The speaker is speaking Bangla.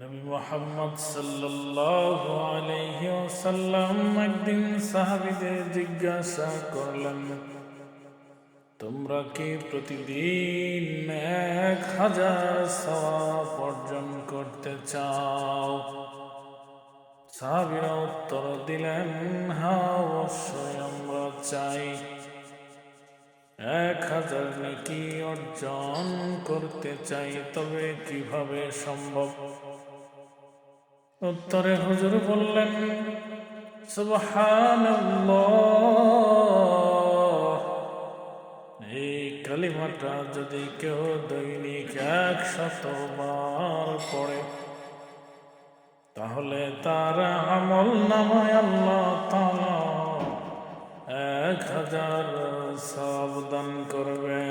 নবী মোহাম্মদ সাল্লাল্লাহু আলাইহি ওয়াসাল্লাম একদিন সাহাবীদের জিজ্ঞাসা করলেন, তোমরা কি প্রতিদিন এক হাজার সওয়াব অর্জন করতে চাও? সাহাবীরা উত্তর দিলেন হ্যাঁ অবশ্যই আমরা চাই। এক হাজার নাকি অর্জন করতে চাই, তবে কীভাবে সম্ভব? উত্তরে হুজুর বললেন এই কালিমাটা যদি কেউ দৈনিক একশত বার পড়ে, তাহলে তার আমল নামায় আল্লাহ এক হাজার সাবধান করবে